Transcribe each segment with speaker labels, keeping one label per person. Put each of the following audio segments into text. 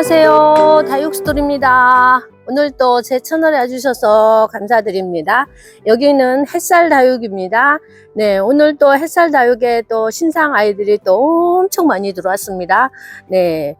Speaker 1: 안녕하세요. 다육스토리입니다. 오늘 또제 채널에 와주셔서 감사드립니다. 여기는 햇살 다육입니다. 네, 오늘 또 햇살 다육에 또 신상 아이들이 또 엄청 많이 들어왔습니다. 네.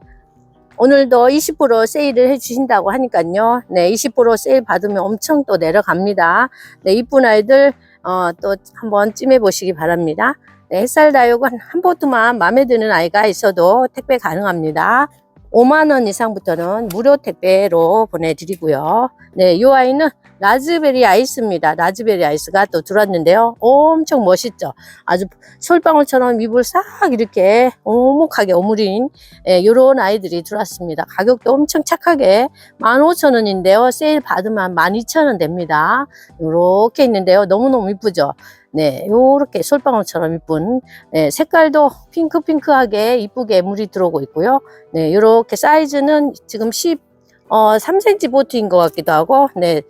Speaker 1: 오늘도 20% 세일을 해주신다고 하니까요. 네, 20% 세일 받으면 엄청 또 내려갑니다. 네, 이쁜 아이들, 어, 또 한번 찜해 보시기 바랍니다. 네, 햇살 다육은 한 보트만 마음에 드는 아이가 있어도 택배 가능합니다. 5만원 이상부터는 무료 택배로 보내드리고요. 네, 이 아이는 라즈베리 아이스입니다. 라즈베리 아이스가 또 들어왔는데요. 엄청 멋있죠? 아주 솔방울처럼 잎을 싹 이렇게 오목하게 오므린 예, 이런 아이들이 들어왔습니다. 가격도 엄청 착하게 15,000원인데요. 세일 받으면 12,000원 됩니다. 이렇게 있는데요. 너무너무 이쁘죠? 네, 요렇게 솔방울처럼 이쁜 네, 색깔도 핑크핑크하게 이쁘게 물이 들어오고 있고요. 네, 요렇게 사이즈는 지금 10, 어, 3cm 보트인 것 같기도 하고, 네,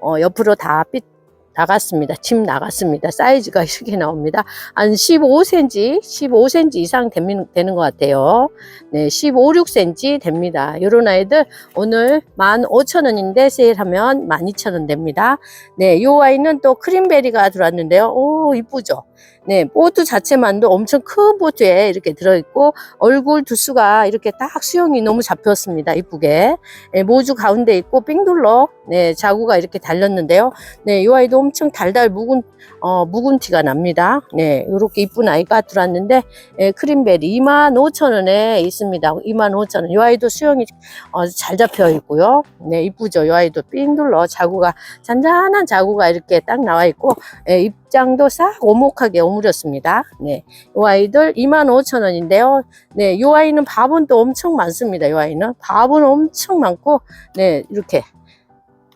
Speaker 1: 어, 옆으로 다 삐, 나갔습니다. 침 나갔습니다. 사이즈가 이렇게 나옵니다. 한 15cm, 15cm 이상 되는, 되는 것 같아요. 네, 15, 6cm 됩니다. 요런 아이들 오늘 15,000원인데 세일하면 12,000원 됩니다. 네, 요 아이는 또 크림베리가 들어왔는데요. 오, 이쁘죠? 네, 보트 자체만도 엄청 큰 보트에 이렇게 들어있고 얼굴 두수가 이렇게 딱 수영이 너무 잡혔습니다. 이쁘게. 네, 모주 가운데 있고 빙둘러 네, 자구가 이렇게 달렸는데요. 네, 이 아이도 엄청 달달 묵은 어, 묵은 티가 납니다. 네, 이렇게 이쁜 아이가 들어왔는데 네, 크림베리 25,000원에 있습니다. 25,000원. 이 아이도 수영이 어, 잘 잡혀 있고요. 네, 이쁘죠. 이 아이도 빙둘러 자구가 잔잔한 자구가 이렇게 딱 나와 있고 네, 입장도 싹 오목하게 오므렸습니다. 네, 이 아이들 25,000원인데요. 네, 이 아이는 밥은 또 엄청 많습니다. 이 아이는 밥은 엄청 많고 네, 이렇게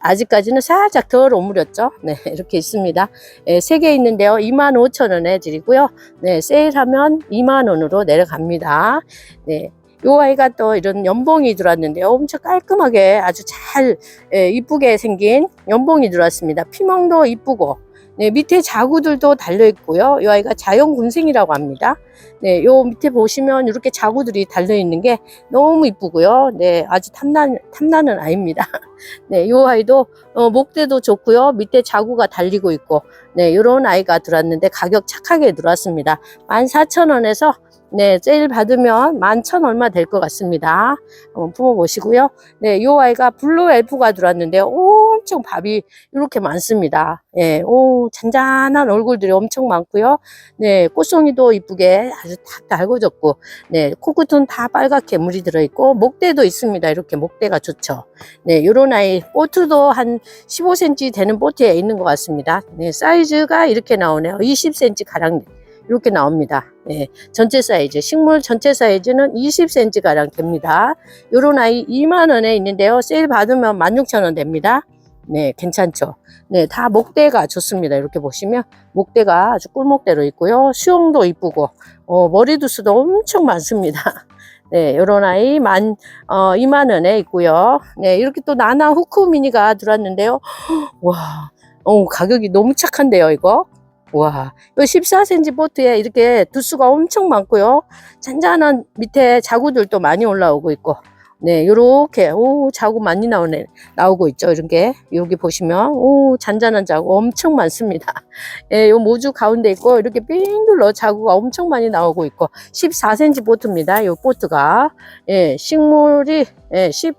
Speaker 1: 아직까지는 살짝 덜 오므렸죠. 네, 이렇게 있습니다. 네, 3개 있는데요. 25,000원에 드리고요. 네, 세일하면 2만원으로 내려갑니다. 네. 요 아이가 또 이런 연봉이 들어왔는데요. 엄청 깔끔하게 아주 잘 예, 이쁘게 생긴 연봉이 들어왔습니다. 피멍도 이쁘고 네, 밑에 자구들도 달려 있고요. 이 아이가 자연 군생이라고 합니다. 네, 요 밑에 보시면 이렇게 자구들이 달려 있는 게 너무 이쁘고요. 네, 아주 탐난 탐나는 아이입니다. 네, 요 아이도 어, 목대도 좋고요. 밑에 자구가 달리고 있고, 네, 요런 아이가 들어왔는데 가격 착하게 들어왔습니다. 14,000원에서 네, 세일 받으면 11,000 얼마 될 것 같습니다. 한번 품어보시고요. 네, 요 아이가 블루 엘프가 들어왔는데요. 엄청 밥이 이렇게 많습니다. 예, 오, 잔잔한 얼굴들이 엄청 많고요. 네, 꽃송이도 이쁘게 아주 탁 달궈졌고, 네, 코끝은 다 빨갛게 물이 들어있고, 목대도 있습니다. 이렇게 목대가 좋죠. 네, 요런 아이, 보트도 한 15cm 되는 보트에 있는 것 같습니다. 네, 사이즈가 이렇게 나오네요. 20cm 가량 이렇게 나옵니다. 네, 전체 사이즈, 식물 전체 사이즈는 20cm 가량 됩니다. 요런 아이 2만 원에 있는데요. 세일 받으면 16,000원 됩니다. 네, 괜찮죠? 네, 다 목대가 좋습니다. 이렇게 보시면 목대가 아주 꿀목대로 있고요. 수영도 이쁘고 어, 머리 두수도 엄청 많습니다. 네, 요런 아이 만, 어, 2만 원에 있고요. 네, 이렇게 또 나나 후크 미니가 들어왔는데요. 와, 어, 가격이 너무 착한데요, 이거. 와, 이 14cm 보트에 이렇게 두수가 엄청 많고요. 잔잔한 밑에 자구들도 많이 올라오고 있고, 네, 요렇게, 오, 자구 많이 나오네, 나오고 있죠. 이렇게, 여기 보시면, 오, 잔잔한 자구 엄청 많습니다. 예, 요 모주 가운데 있고, 이렇게 삥 둘러 자구가 엄청 많이 나오고 있고, 14cm 보트입니다. 요 보트가. 예, 식물이, 예, 10,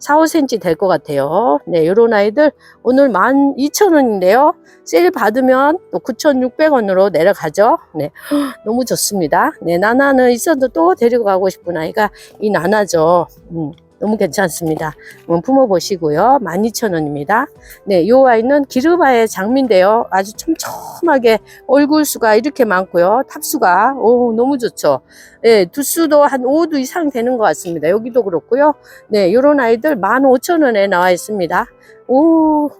Speaker 1: 4, 5cm 될 것 같아요. 네, 요런 아이들 오늘 12,000원인데요. 세일 받으면 또 9,600원으로 내려가죠. 네, 너무 좋습니다. 네, 나나는 있어도 또 데리고 가고 싶은 아이가 이 나나죠. 음. 너무 괜찮습니다. 품어보시고요. 12,000원입니다. 네, 요 아이는 기르바의 장미인데요. 아주 촘촘하게 얼굴수가 이렇게 많고요. 탑수가, 오, 너무 좋죠. 네, 두수도 한 5두 이상 되는 것 같습니다. 여기도 그렇고요. 네, 요런 아이들 15,000원에 나와 있습니다. 오, 네.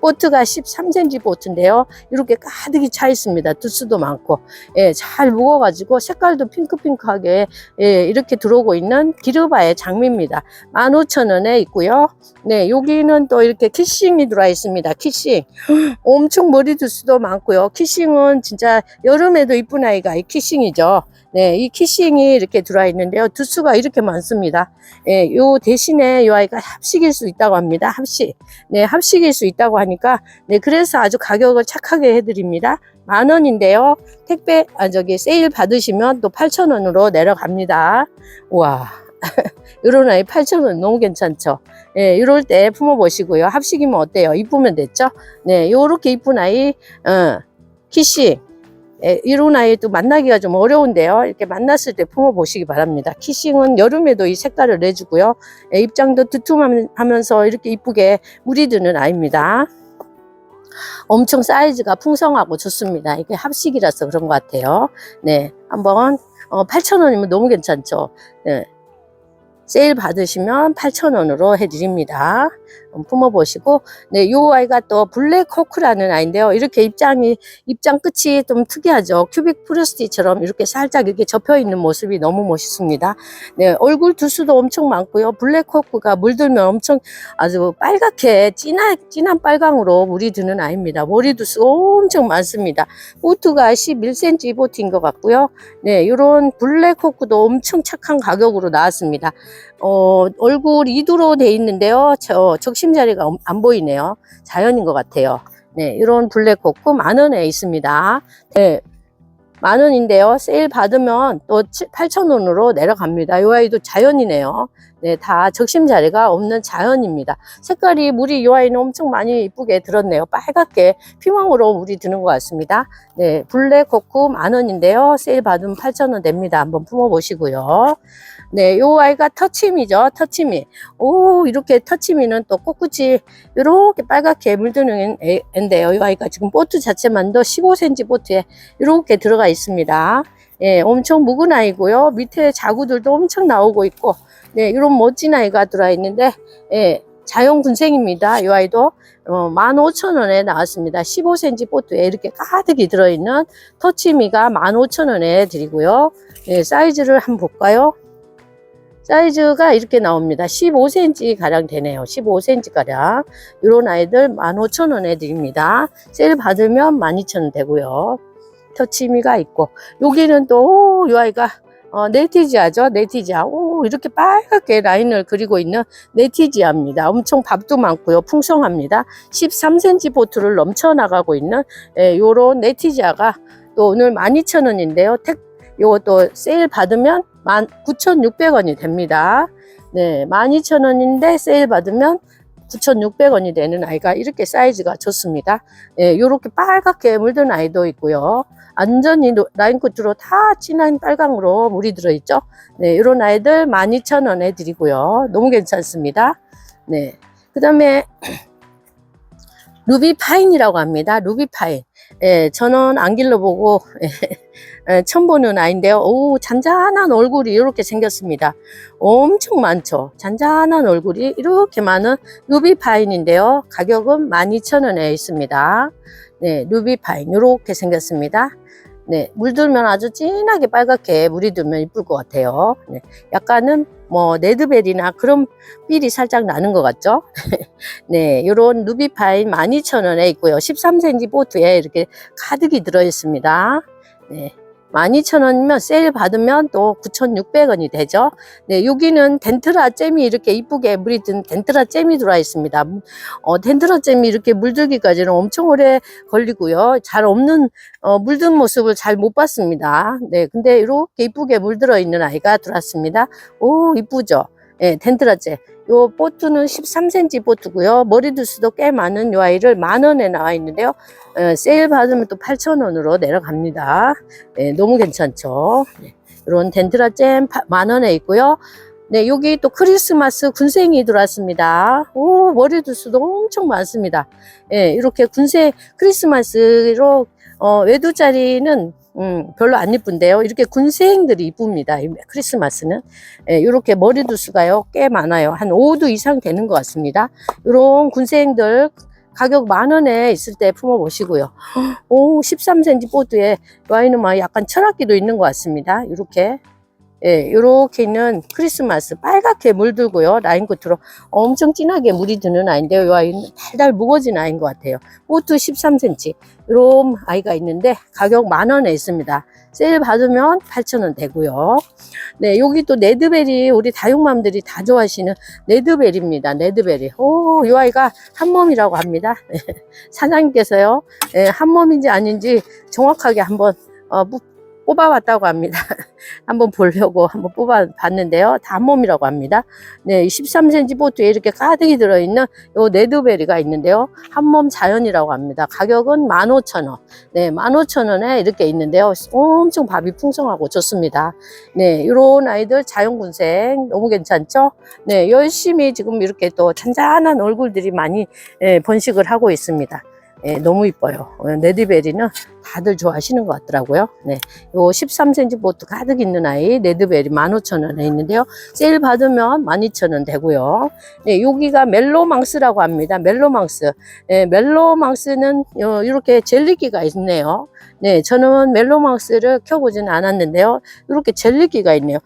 Speaker 1: 보트가 13cm 보트인데요. 이렇게 가득히 차 있습니다. 두수도 많고, 예, 잘 묵어가지고 색깔도 핑크핑크하게, 예, 이렇게 들어오고 있는 기르바의 장미입니다. 15,000원에 있고요. 네, 여기는 또 이렇게 키싱이 들어와 있습니다. 키싱. 엄청 머리 두수도 많고요. 키싱은 진짜 여름에도 이쁜 아이가 이 키싱이죠. 네, 이 키싱이 이렇게 들어와 있는데요. 두수가 이렇게 많습니다. 예, 요 대신에 이 아이가 합식일 수 있다고 합니다. 합식. 네, 합식일 수 있다고 하니까, 네, 그래서 아주 가격을 착하게 해드립니다. 만 원인데요. 택배, 아, 저기, 세일 받으시면 또 8,000원으로 내려갑니다. 와. 요런 아이 8,000원 너무 괜찮죠? 예, 이럴 때 품어보시고요. 합식이면 어때요? 이쁘면 됐죠? 네, 요렇게 이쁜 아이, 어, 키싱. 예, 아이 또 만나기가 좀 어려운데요. 이렇게 만났을 때 품어보시기 바랍니다. 키싱은 여름에도 이 색깔을 내주고요. 예, 입장도 두툼하면서 이렇게 이쁘게 물이 드는 아이입니다. 엄청 사이즈가 풍성하고 좋습니다. 이게 합식이라서 그런 것 같아요. 네, 한번 어, 8,000원이면 너무 괜찮죠. 네. 세일 받으시면 8,000원으로 해드립니다. 품어보시고, 네, 요 아이가 또 블랙 호크라는 아이인데요. 이렇게 입장이, 입장 끝이 좀 특이하죠. 큐빅 프루스티처럼 이렇게 살짝 이렇게 접혀 있는 모습이 너무 멋있습니다. 네, 얼굴 두수도 엄청 많고요. 블랙 호크가 물들면 엄청 아주 빨갛게 진한, 진한 빨강으로 물이 드는 아이입니다. 머리 두수 엄청 많습니다. 보트가 11cm 보트인 것 같고요. 네, 요런 블랙 호크도 엄청 착한 가격으로 나왔습니다. 어, 얼굴 이두로 돼 있는데요. 저 적심 자리가 엄- 안 보이네요. 자연인 것 같아요. 네, 이런 블랙 코크 만 원에 있습니다. 네, 만 원인데요. 세일 받으면 또 8,000원으로 내려갑니다. 이 아이도 자연이네요. 네, 다 적심 자리가 없는 자연입니다. 색깔이 물이 이 아이는 엄청 많이 이쁘게 들었네요. 빨갛게 피망으로 물이 드는 것 같습니다. 네, 블랙 코크 만 원인데요. 세일 받으면 8,000원 됩니다. 한번 품어 보시고요. 네, 요 아이가 터치미죠. 터치미. 오, 이렇게 터치미는 또 꽃끝이 이렇게 빨갛게 물드는 애- 애인데요. 이 아이가 지금 보트 자체만도 15cm 보트에 이렇게 들어가 있습니다. 예, 엄청 묵은 아이고요. 밑에 자구들도 엄청 나오고 있고, 네, 이런 멋진 아이가 들어와 있는데, 예, 자연 군생입니다. 이 아이도 어, 15,000원에 나왔습니다. 15cm 보트에 이렇게 가득이 들어있는 터치미가 15,000원에 드리고요. 예, 사이즈를 한번 볼까요? 사이즈가 이렇게 나옵니다. 15cm 가량 되네요. 15cm 가량. 이런 아이들 15,000원에 드립니다. 세일 받으면 12,000원 되고요. 터치미가 있고 여기는 또 이 아이가 어, 네티지아죠. 네티지아. 오, 이렇게 빨갛게 라인을 그리고 있는 네티지아입니다. 엄청 밥도 많고요. 풍성합니다. 13cm 보트를 넘쳐나가고 있는 예, 요런 네티지아가 또 오늘 12,000원인데요. 택, 요것도 세일 받으면 19,600원이 됩니다. 네, 12,000원인데 세일 받으면 9,600원이 되는 아이가 이렇게 사이즈가 좋습니다. 예, 요렇게 빨갛게 물든 아이도 있고요. 완전히 노- 라인 끝으로 다 진한 빨강으로 물이 들어있죠. 네, 이런 아이들 12,000원에 드리고요. 너무 괜찮습니다. 네. 그 다음에 루비 파인이라고 합니다. 루비 파인. 예, 저는 안 길러보고 예, 처음 보는 아이인데요. 오, 잔잔한 얼굴이 이렇게 생겼습니다. 엄청 많죠. 잔잔한 얼굴이 이렇게 많은 루비 파인인데요. 가격은 12,000원에 있습니다. 네, 루비 파인 이렇게 생겼습니다. 네, 물들면 아주 진하게 빨갛게 물이 들면 이쁠 것 같아요. 네, 약간은 뭐 레드벨이나 그런 삘이 살짝 나는 것 같죠? 네, 요런 루비파인 12,000원에 있고요. 13cm 보트에 이렇게 가득이 들어있습니다. 네. 12,000원이면 세일 받으면 또 9,600원이 되죠. 네, 여기는 덴트라 잼이 이렇게 이쁘게 물이 든 덴트라 잼이 들어와 있습니다. 어, 덴트라 잼이 이렇게 물들기까지는 엄청 오래 걸리고요. 잘 없는, 어, 물든 모습을 잘 못 봤습니다. 네, 근데 이렇게 이쁘게 물들어 있는 아이가 들어왔습니다. 오, 이쁘죠? 예, 덴트라 잼. 요 보트는 13cm 보트고요. 머리 두수도 꽤 많은 요 아이를 만 원에 나와 있는데요. 어, 세일 받으면 또 8,000원으로 내려갑니다. 네, 너무 괜찮죠. 네, 이런 덴트라 잼 만 원에 있고요. 네, 여기 또 크리스마스 군생이 들어왔습니다. 오, 머리 두수도 엄청 많습니다. 예, 이렇게 군생, 크리스마스로, 어, 외두짜리는, 음, 별로 안 이쁜데요. 이렇게 군생들이 이쁩니다. 이 크리스마스는. 예, 이렇게 머리 두수가요, 꽤 많아요. 한 5두 이상 되는 것 같습니다. 이런 군생들 가격 만 원에 있을 때 품어보시고요. 오, 13cm 보드에 와인은 막 약간 철학기도 있는 것 같습니다. 이렇게. 예, 이렇게 있는 크리스마스 빨갛게 물들고요. 라인 끝으로 엄청 진하게 물이 드는 아이인데요. 이 아이는 달달 무거진 아이인 것 같아요. 보트 13cm. 이런 아이가 있는데 가격 만 원에 있습니다. 세일 받으면 8,000원 되고요. 네, 여기 또 네드베리 우리 다육맘들이 다 좋아하시는 네드베리입니다. 네드베리. 오, 이 아이가 한 몸이라고 합니다. 네, 사장님께서요. 예, 한 몸인지 아닌지 정확하게 한번 어, 무- 뽑아봤다고 합니다. 한번 보려고 한번 뽑아봤는데요. 다 한몸이라고 합니다. 네, 13cm 보트에 이렇게 가득이 들어있는 요 네드베리가 있는데요. 한몸 자연이라고 합니다. 가격은 15,000원. 네, 15,000원에 이렇게 있는데요. 엄청 밥이 풍성하고 좋습니다. 네, 요런 아이들 자연군생 너무 괜찮죠? 네, 열심히 지금 이렇게 또 잔잔한 얼굴들이 많이 예, 번식을 하고 있습니다. 예, 너무 이뻐요. 어, 네드베리는 다들 좋아하시는 것 같더라고요. 네, 요 13cm 보트 가득 있는 아이 네드베리 15,000원에 있는데요. 세일 받으면 12,000원 되고요. 네, 여기가 멜로망스라고 합니다. 멜로망스. 예, 멜로망스는 어, 이렇게 젤리기가 있네요. 네, 저는 멜로망스를 켜보지는 않았는데요. 이렇게 젤리기가 있네요.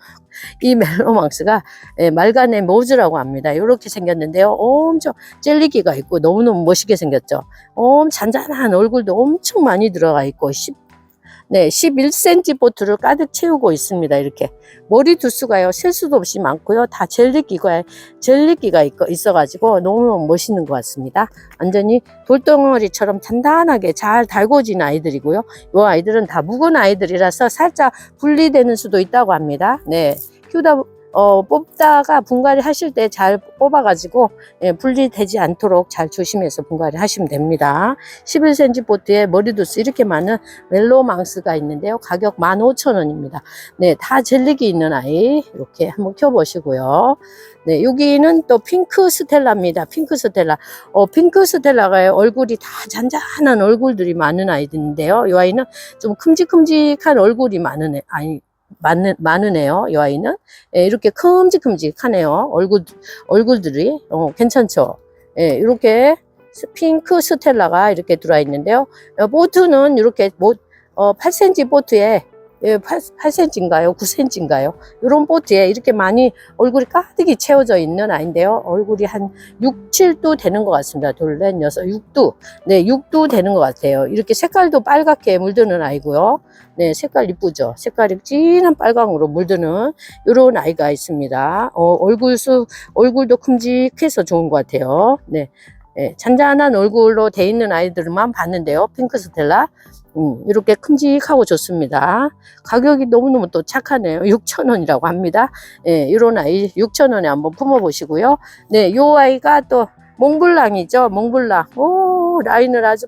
Speaker 1: 이 멜로망스가 예, 말간의 모즈라고 합니다. 이렇게 생겼는데요. 엄청 젤리기가 있고 너무너무 멋있게 생겼죠. 엄 잔잔한 얼굴도 엄청 많이 들어가 있고 10, 네, 11cm 보트를 가득 채우고 있습니다. 이렇게 머리 두수가요 셀 수도 없이 많고요. 다 젤리기가 젤리기가 있고 있어가지고 너무너무 멋있는 것 같습니다. 완전히 돌덩어리처럼 단단하게 잘 달궈진 아이들이고요. 이 아이들은 다 묵은 아이들이라서 살짝 분리되는 수도 있다고 합니다. 네, 키우다 어, 뽑다가 분갈이 하실 때 잘 뽑아가지고 예, 분리되지 않도록 잘 조심해서 분갈이 하시면 됩니다. 11cm 보트에 머리두스 이렇게 많은 멜로망스가 있는데요. 가격 15,000원입니다. 네, 다 젤리기 있는 아이 이렇게 한번 켜보시고요. 네, 여기는 또 핑크 스텔라입니다. 핑크 스텔라. 어, 핑크 스텔라가 얼굴이 다 잔잔한 얼굴들이 많은 아이들인데요. 이 아이는 좀 큼직큼직한 얼굴이 많은 애, 아이, 많은, 애요. 이 아이는. 예, 이렇게 큼직큼직하네요. 얼굴, 얼굴들이. 어, 괜찮죠? 예, 이렇게 스- 핑크 스텔라가 이렇게 들어와 있는데요. 어, 보트는 이렇게 뭐, 어, 8cm 보트에 예, 8, 8cm인가요? 9cm인가요? 이런 보트에 이렇게 많이 얼굴이 가득이 채워져 있는 아이인데요. 얼굴이 한 6, 7도 되는 것 같습니다. 둘, 넷, 여섯, 6도. 네, 6도 되는 것 같아요. 이렇게 색깔도 빨갛게 물드는 아이고요. 네, 색깔 이쁘죠? 색깔이 진한 빨강으로 물드는 이런 아이가 있습니다. 어, 얼굴 수, 얼굴도 큼직해서 좋은 것 같아요. 네. 네, 잔잔한 얼굴로 돼 있는 아이들만 봤는데요. 핑크 스텔라. 음, 이렇게 큼직하고 좋습니다. 가격이 너무너무 또 착하네요. 6,000원이라고 합니다. 예, 이런 아이 6,000원에 한번 품어보시고요. 네, 요 아이가 또 몽블랑이죠. 몽블랑. 오, 라인을 아주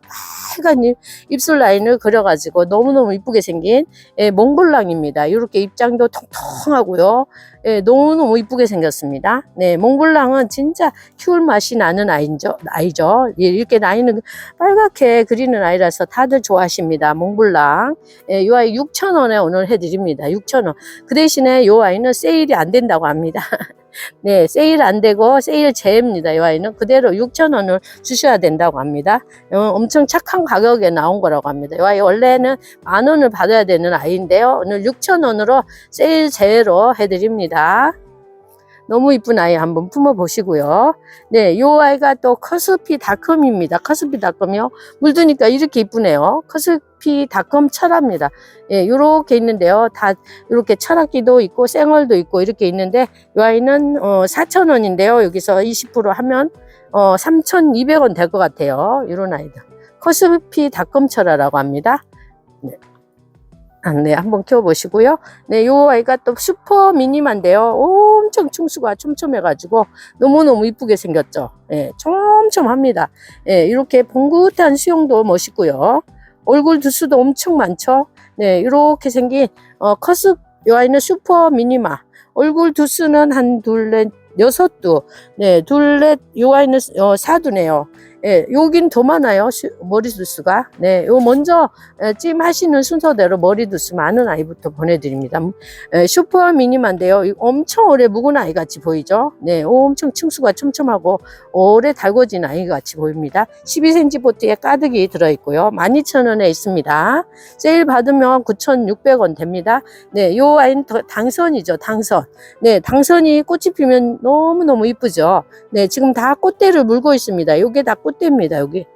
Speaker 1: 빨간 입, 입술 라인을 그려가지고 너무너무 이쁘게 생긴 예, 몽블랑입니다. 이렇게 입장도 통통하고요. 예, 너무너무 이쁘게 생겼습니다. 네, 몽블랑은 진짜 키울 맛이 나는 아이죠. 아이죠. 예, 이렇게 라인을 빨갛게 그리는 아이라서 다들 좋아하십니다. 몽블랑. 예, 이 아이 6,000원에 오늘 해드립니다. 6,000원. 그 대신에 이 아이는 세일이 안 된다고 합니다. 네, 세일 안 되고 세일 제입니다. 이 아이는 그대로 6,000원을 주셔야 된다고 합니다. 어, 엄청 착한 가격에 나온 거라고 합니다. 이 아이 원래는 만 원을 받아야 되는 아이인데요. 오늘 6,000원으로 세일 제로 해드립니다. 너무 이쁜 아이 한번 품어 보시고요. 네, 요 아이가 또 커스피 닷컴입니다. 커스피 닷컴이요. 물드니까 이렇게 이쁘네요. 커스피 닷컴 철합니다. 예, 요렇게 있는데요. 다 이렇게 철학기도 있고 생얼도 있고 이렇게 있는데 이 아이는 어, 4,000원인데요. 여기서 20% 하면 어, 3,200원 될 것 같아요. 이런 아이들. 커스피 닷컴 철화라고 합니다. 네. 아, 네, 한번 키워보시고요. 네, 요 아이가 또 슈퍼 미니만데요. 엄청 충수가 촘촘해가지고 너무너무 이쁘게 생겼죠. 예, 촘촘합니다. 예, 이렇게 봉긋한 수영도 멋있고요. 얼굴 두수도 엄청 많죠. 네, 이렇게 생긴, 어, 커스, 요 아이는 슈퍼 미니마. 얼굴 두수는 한 둘, 넷, 여섯 두. 네, 둘, 넷, 요 아이는 어, 사두네요. 예, 여긴 더 많아요. 슈- 머리 두수가. 네, 요 먼저 에, 찜 하시는 순서대로 머리 두수 많은 아이부터 보내드립니다. 에, 슈퍼 미니만데요. 이 엄청 오래 묵은 아이 같이 보이죠? 네, 엄청 층수가 촘촘하고 오래 달궈진 아이 같이 보입니다. 12cm 보트에 가득이 들어있고요. 12,000원에 있습니다. 세일 받으면 9,600원 됩니다. 네, 요 아이는 더- 당선이죠, 당선. 네, 당선이 꽃이 피면 너무너무 이쁘죠? 네, 지금 다 꽃대를 물고 있습니다. 요게 다 꽃대입니다, 여기.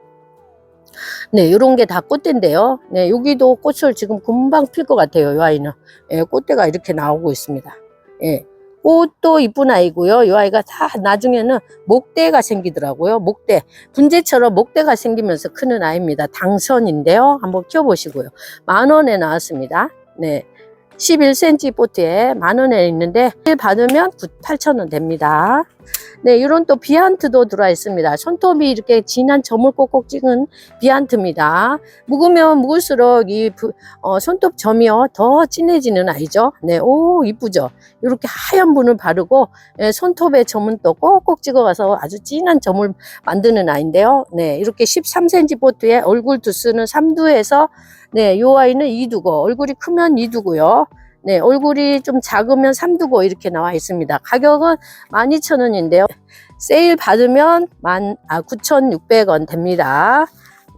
Speaker 1: 네, 요런 게 다 꽃대인데요. 네, 여기도 꽃을 지금 금방 필 것 같아요, 요 아이는. 예, 꽃대가 이렇게 나오고 있습니다. 예. 꽃도 이쁜 아이고요. 이 아이가 다 나중에는 목대가 생기더라고요. 목대. 분재처럼 목대가 생기면서 크는 아이입니다. 당선인데요. 한번 키워보시고요. 만 원에 나왔습니다. 네. 11cm 보트에 만 원에 있는데 받으면 8,000원 됩니다. 네, 이런 또 비안트도 들어와 있습니다. 손톱이 이렇게 진한 점을 꼭꼭 찍은 비안트입니다. 묵으면 묵을수록 이 부- 어, 손톱 점이요 더 진해지는 아이죠. 네, 오 이쁘죠. 이렇게 하얀 분을 바르고 예, 손톱에 점은 또 꼭꼭 찍어가서 아주 진한 점을 만드는 아이인데요. 네, 이렇게 13cm 보트에 얼굴 두수는 3두에서 네, 요 아이는 2두고 얼굴이 크면 2두고요. 네, 얼굴이 좀 작으면 3두고 이렇게 나와 있습니다. 가격은 12,000원인데요. 세일 받으면 만, 아, 9,600원 됩니다.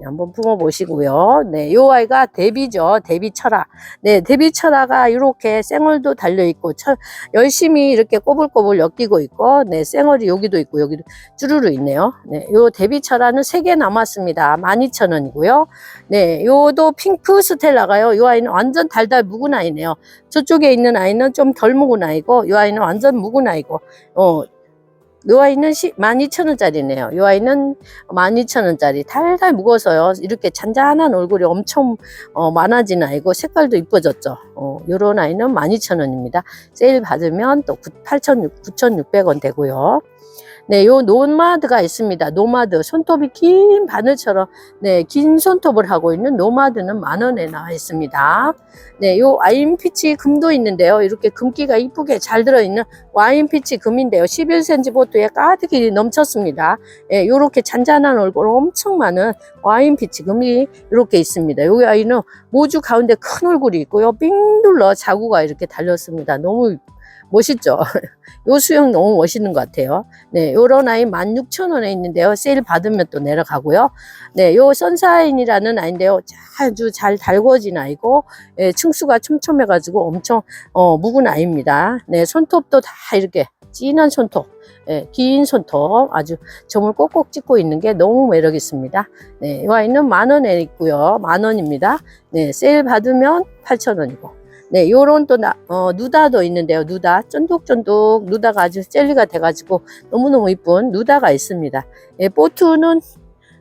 Speaker 1: 네, 한번 품어 보시고요. 네, 요 아이가 데비죠. 데비 철아. 네, 데비 철아가 이렇게 쌩얼도 달려 있고, 철, 열심히 이렇게 꼬불꼬불 엮이고 있고, 네, 쌩얼이 여기도 있고, 여기도 쭈루루 있네요. 네, 요 데비 철아는 3개 남았습니다. 12,000원이고요. 네, 요도 핑크 스텔라가요. 요 아이는 완전 달달 묵은 아이네요. 저쪽에 있는 아이는 좀 덜 묵은 아이고, 요 아이는 완전 묵은 아이고, 어, 요 아이는 12,000원짜리네요. 요 아이는 12,000원짜리. 달달 묵어서요. 이렇게 잔잔한 얼굴이 엄청 어, 많아진 아이고, 색깔도 이뻐졌죠. 어, 요런 아이는 12,000원입니다. 세일 받으면 또 8,600원 되고요. 네, 요 노마드가 있습니다. 노마드. 손톱이 긴 바늘처럼, 네, 긴 손톱을 하고 있는 노마드는 만 원에 나와 있습니다. 네, 요 와인피치 금도 있는데요. 이렇게 금기가 이쁘게 잘 들어있는 와인피치 금인데요. 11cm 보트에 가득히 넘쳤습니다. 예, 요렇게 잔잔한 얼굴 엄청 많은 와인피치 금이 이렇게 있습니다. 요 아이는 모주 가운데 큰 얼굴이 있고요. 삥 둘러 자구가 이렇게 달렸습니다. 너무 멋있죠? 요 수영 너무 멋있는 것 같아요. 네, 요런 아이 16,000원에 있는데요. 세일 받으면 또 내려가고요. 네, 요 선사인이라는 아이인데요. 아주 잘 달궈진 아이고, 예, 층수가 촘촘해가지고 엄청, 어, 묵은 아이입니다. 네, 손톱도 다 이렇게 진한 손톱, 예, 긴 손톱, 아주 점을 꼭꼭 찍고 있는 게 너무 매력 있습니다. 네, 이 아이는 만 원에 있고요. 만 원입니다. 네, 세일 받으면 8,000원이고. 네, 요런 또, 나, 어, 누다도 있는데요. 누다. 쫀득쫀득 누다가 아주 젤리가 돼가지고 너무너무 이쁜 누다가 있습니다. 예, 보트는,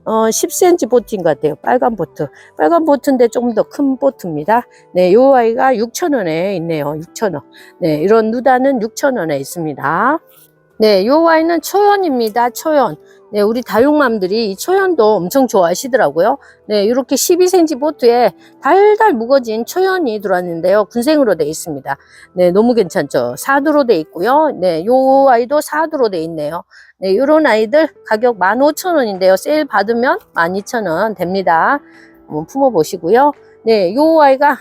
Speaker 1: 어, 10cm 보트인 것 같아요. 빨간 보트. 빨간 보트인데 조금 더 큰 보트입니다. 네, 요 아이가 6,000원에 있네요. 6,000원. 네, 이런 누다는 6,000원에 있습니다. 네, 요 아이는 초연입니다. 초연. 네, 우리 다육맘들이 이 초연도 엄청 좋아하시더라고요. 네, 이렇게 12cm 보트에 달달 무거진 초연이 들어왔는데요. 군생으로 돼 있습니다. 네, 너무 괜찮죠? 사두로 돼 있고요. 네, 요 아이도 사두로 돼 있네요. 네, 요런 아이들 가격 15,000원인데요. 세일 받으면 12,000원 됩니다. 한번 품어 보시고요. 네, 요 아이가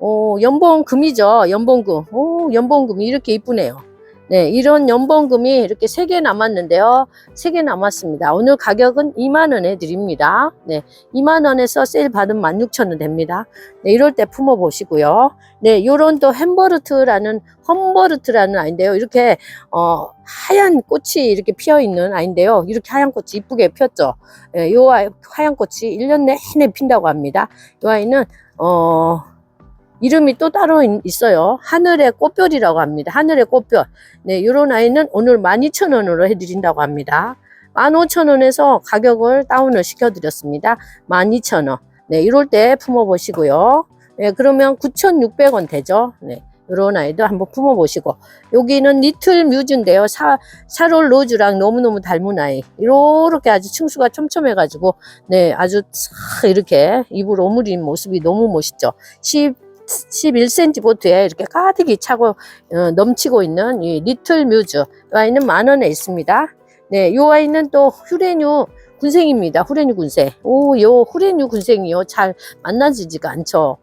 Speaker 1: 어, 연봉금이죠. 연봉금. 오, 연봉금이 이렇게 이쁘네요. 네, 이런 연봉금이 이렇게 3개 남았는데요. 3개 남았습니다. 오늘 가격은 2만원에 드립니다. 네, 2만원에서 세일 받으면 16,000원 됩니다. 네, 이럴 때 품어보시고요. 네, 요런 또 햄버르트라는, 험버르트라는 아인데요. 이렇게, 어, 하얀 꽃이 이렇게 피어 있는 아인데요. 이렇게 하얀 꽃이 이쁘게 피었죠. 예, 요 아이, 하얀 꽃이 1년 내내 핀다고 합니다. 요 아이는, 어, 이름이 또 따로 있- 있어요. 하늘의 꽃별이라고 합니다. 하늘의 꽃별. 네, 요런 아이는 오늘 12,000원으로 해드린다고 합니다. 15,000원에서 가격을 다운을 시켜드렸습니다. 12,000원. 네, 이럴 때 품어보시고요. 네, 그러면 9,600원 되죠. 네. 요런 아이도 한번 품어보시고. 여기는 리틀 뮤즈인데요. 사, 샤롤 로즈랑 너무너무 닮은 아이. 이렇게 아주 층수가 촘촘해가지고, 네, 아주 싹 이렇게 입을 오므린 모습이 너무 멋있죠. 10, 11cm 보트에 이렇게 가득히 차고 어, 넘치고 있는 이 리틀 뮤즈 이 아이는 만 원에 있습니다. 네, 이 아이는 또 휴레뉴 군생입니다. 후레뉴 군생. 오, 요 후레뉴 군생이요. 잘 만나지지가 않죠.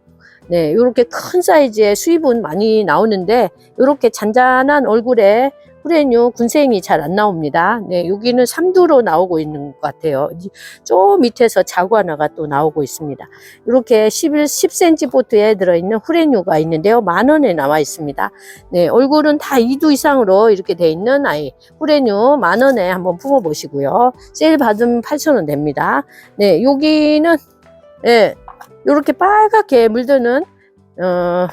Speaker 1: 네, 요렇게 큰 사이즈의 수입은 많이 나오는데, 요렇게 잔잔한 얼굴에 후레뉴 군생이 잘 안 나옵니다. 네, 여기는 3두로 나오고 있는 것 같아요. 이- 저 밑에서 자구 하나가 또 나오고 있습니다. 이렇게 11, 10cm 보트에 들어있는 후레뉴가 있는데요. 만 원에 나와 있습니다. 네, 얼굴은 다 2두 이상으로 이렇게 돼 있는 아이. 후레뉴 만 원에 한번 품어 보시고요. 세일 받으면 8,000원 됩니다. 네, 여기는, 예, 요렇게 빨갛게 물드는, 어,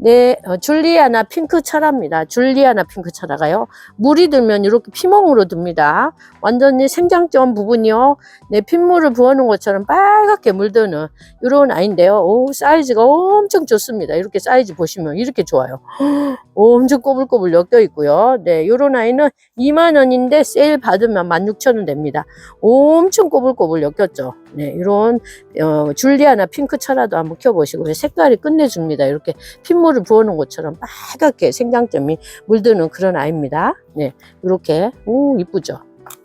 Speaker 1: 네, 어, 줄리아나 핑크 철화입니다. 줄리아나 핑크 철화가요. 물이 들면 이렇게 피멍으로 듭니다. 완전히 생장점 부분이요. 네, 핏물을 부어놓은 것처럼 빨갛게 물드는 이런 아이인데요. 오, 사이즈가 엄청 좋습니다. 이렇게 사이즈 보시면 이렇게 좋아요. 엄청 꼬불꼬불 엮여 있고요. 네, 이런 아이는 2만원인데 세일 받으면 16,000원 됩니다. 엄청 꼬불꼬불 엮였죠. 네, 이런 어, 줄리아나 핑크 철화도 한번 켜보시고요. 색깔이 끝내줍니다. 이렇게 핏물을 부어놓은 것처럼 빨갛게 생장점이 물드는 그런 아이입니다. 네, 이렇게 오 이쁘죠.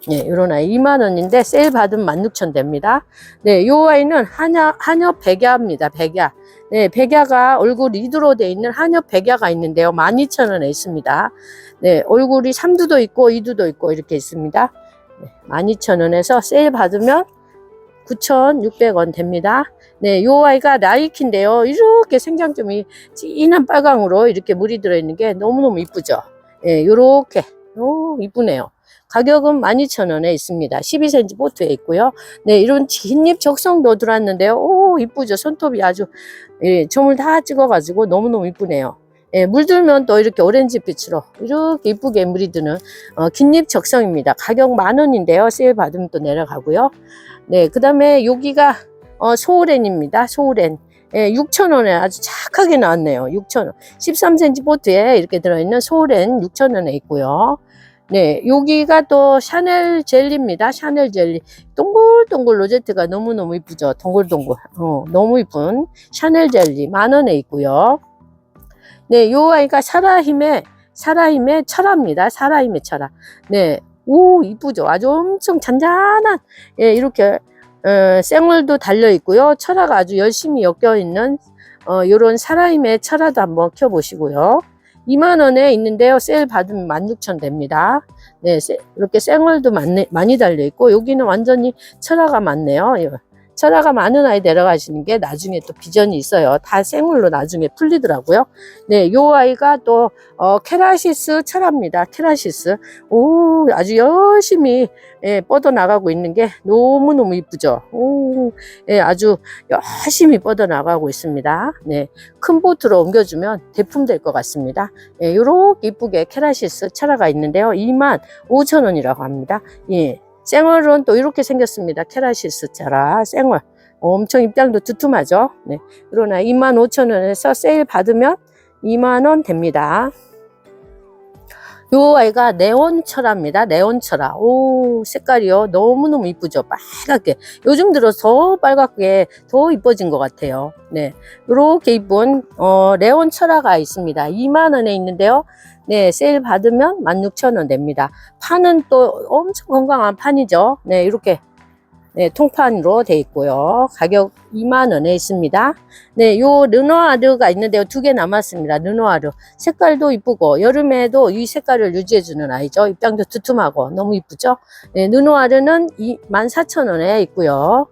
Speaker 1: 네, 이런 아이 2만 원인데 세일 받으면 16,000 됩니다. 네, 요 아이는 한여 한여 백야입니다. 백야. 네, 백야가 얼굴 2두로 돼 있는 한여 백야가 있는데요. 12,000원에 있습니다. 네, 얼굴이 3두도 있고 2두도 있고 이렇게 있습니다. 네, 12,000원에서 세일 받으면 9,600원 됩니다. 네, 요 아이가 라이키인데요. 이렇게 생장점이 진한 빨강으로 이렇게 물이 들어있는 게 너무너무 이쁘죠. 예, 요렇게. 오, 이쁘네요. 가격은 12,000원에 있습니다. 12cm 보트에 있고요. 네, 이런 흰잎 적성도 들어왔는데요. 오, 이쁘죠. 손톱이 아주, 예, 점을 다 찍어가지고 너무너무 이쁘네요. 예, 물들면 또 이렇게 오렌지 빛으로 이렇게 이쁘게 물이 드는 어, 긴잎 적성입니다. 가격 만 원인데요. 세일 받으면 또 내려가고요. 네, 그 다음에 여기가 어, 소우렌입니다. 소우렌. 예, 6,000원에 아주 착하게 나왔네요. 6,000원. 13cm 보트에 이렇게 들어있는 소우렌 6,000원에 있고요. 네, 여기가 또 샤넬 젤리입니다. 샤넬 젤리. 동글동글 로제트가 너무너무 이쁘죠. 동글동글. 어, 너무 이쁜 샤넬 젤리 만 원에 있고요. 네, 요 아이가 사라힘의 사라힘의 철화입니다. 사라힘의 철화. 네, 오 이쁘죠. 아주 엄청 잔잔한 예, 이렇게 어, 생얼도 달려 있고요. 철화가 아주 열심히 엮여 있는 어, 요런 사라임의 철화도 한번 켜보시고요. 2만 원에 있는데요. 세일 받으면 16,000 됩니다. 네, 세- 이렇게 생얼도 많네, 많이 달려 있고 여기는 완전히 철화가 많네요. 예. 철화가 많은 아이 데려가시는 게 나중에 또 비전이 있어요. 다 생물로 나중에 풀리더라고요. 네, 요 아이가 또 어, 케라시스 철화입니다. 케라시스. 오, 아주 열심히 예, 뻗어 나가고 있는 게 너무 너무 이쁘죠. 오, 예, 아주 열심히 뻗어 나가고 있습니다. 네, 큰 보트로 옮겨주면 대품 될 것 같습니다. 예, 요렇게 이쁘게 케라시스 철화가 있는데요. 2만 5천 원이라고 합니다. 예, 생얼은 또 이렇게 생겼습니다. 케라시스 철화, 생얼. 엄청 입장도 두툼하죠. 네, 그러나 2만 5천 원에서 세일 받으면 2만 원 됩니다. 요 아이가 네온철화입니다. 네온철화. 오, 색깔이요. 너무너무 이쁘죠. 빨갛게. 요즘 들어서 더 빨갛게 더 이뻐진 것 같아요. 네. 요렇게 이쁜, 어, 네온철화가 있습니다. 2만원에 있는데요. 네, 세일 받으면 16,000원 됩니다. 판은 또 엄청 건강한 판이죠. 네, 이렇게. 네, 통판으로 돼 있고요. 가격 2만 원에 있습니다. 네, 요 르노아르가 있는데요. 두 개 남았습니다. 르노아르. 색깔도 이쁘고 여름에도 이 색깔을 유지해 주는 아이죠. 입장도 두툼하고 너무 이쁘죠. 네, 르노아르는 14,000원에 있고요.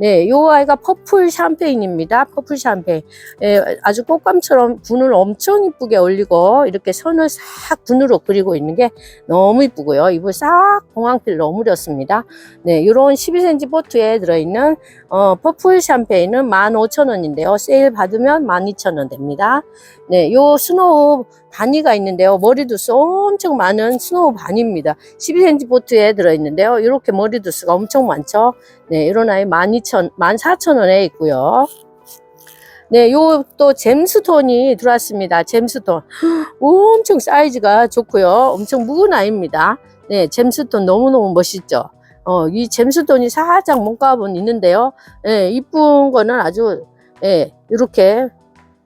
Speaker 1: 네, 요 아이가 퍼플 샴페인입니다. 퍼플 샴페인. 예, 아주 꽃감처럼 분을 엄청 이쁘게 올리고 이렇게 선을 싹 분으로 그리고 있는 게 너무 이쁘고요. 입을 싹 봉황필로 오므렸습니다. 네, 요런 12cm 보트에 들어있는 어, 퍼플 샴페인은 15,000원인데요. 세일 받으면 12,000원 됩니다. 네, 요 스노우 바니가 있는데요. 머리두스 엄청 많은 스노우 바니입니다. 12cm 보트에 들어있는데요. 이렇게 머리두스가 엄청 많죠. 네, 이런 아이 12,000, 14,000원에 있고요. 네, 요 또 잼스톤이 들어왔습니다. 잼스톤. 엄청 사이즈가 좋고요. 엄청 묵은 아이입니다. 네, 잼스톤 너무너무 멋있죠. 어, 이 잼스톤이 살짝 몸값은 있는데요. 예, 이쁜 거는 아주, 예, 이렇게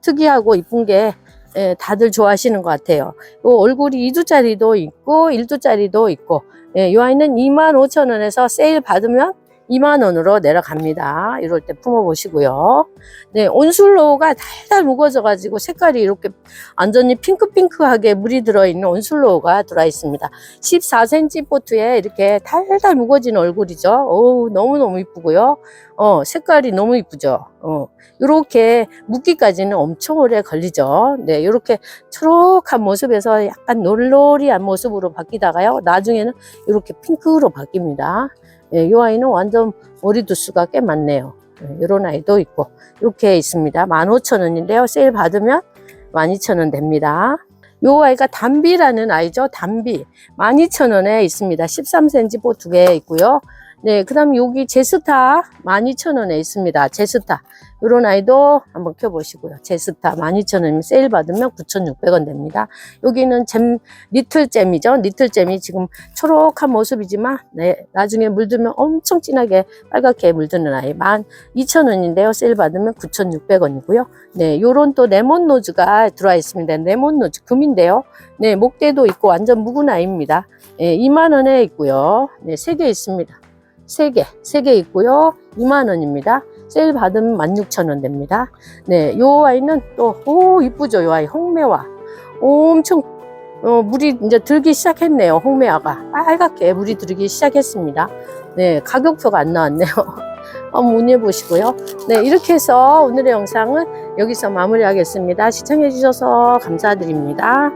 Speaker 1: 특이하고 이쁜 게 예, 다들 좋아하시는 것 같아요. 요 얼굴이 2두짜리도 있고 1두짜리도 있고 예, 이 아이는 25,000원에서 세일 받으면 2만 원으로 내려갑니다. 이럴 때 품어보시고요. 네, 온술로우가 달달 묵어져가지고 색깔이 이렇게 완전히 핑크핑크하게 물이 들어있는 온술로우가 들어있습니다. 14cm 포트에 이렇게 달달 묵어진 얼굴이죠. 어우, 너무너무 이쁘고요. 어, 색깔이 너무 이쁘죠. 어, 요렇게 묵기까지는 엄청 오래 걸리죠. 네, 요렇게 초록한 모습에서 약간 놀놀이한 모습으로 바뀌다가요. 나중에는 이렇게 핑크로 바뀝니다. 예, 이 아이는 완전 머리 두수가 꽤 많네요. 예, 이런 아이도 있고 이렇게 있습니다. 15,000원인데요. 세일 받으면 12,000원 됩니다. 이 아이가 담비라는 아이죠. 담비 12,000원에 있습니다. 13cm 보두개 있고요. 네, 그 다음 여기 제스타 12,000원에 있습니다. 제스타. 이런 아이도 한번 켜보시고요. 제스타 12,000원이면 세일 받으면 9,600원 됩니다. 여기는 잼, 니틀잼이죠. 니틀잼이 지금 초록한 모습이지만, 네, 나중에 물들면 엄청 진하게 빨갛게 물드는 아이 12,000원인데요. 세일 받으면 9,600원이고요. 네, 요런 또 레몬 노즈가 들어와 있습니다. 레몬 노즈 금인데요. 네, 목대도 있고 완전 묵은 아이입니다. 네, 2만원에 있고요. 네, 3개 있습니다. 3개, 3개 있고요. 2만원입니다. 세일 받으면 16,000원 됩니다. 네, 요 아이는 또, 오, 이쁘죠, 요 아이. 홍매화. 엄청, 어, 물이 이제 들기 시작했네요, 홍매화가. 빨갛게 물이 들기 시작했습니다. 네, 가격표가 안 나왔네요. 한번 문의해 보시고요. 네, 이렇게 해서 오늘의 영상은 여기서 마무리하겠습니다. 시청해 주셔서 감사드립니다.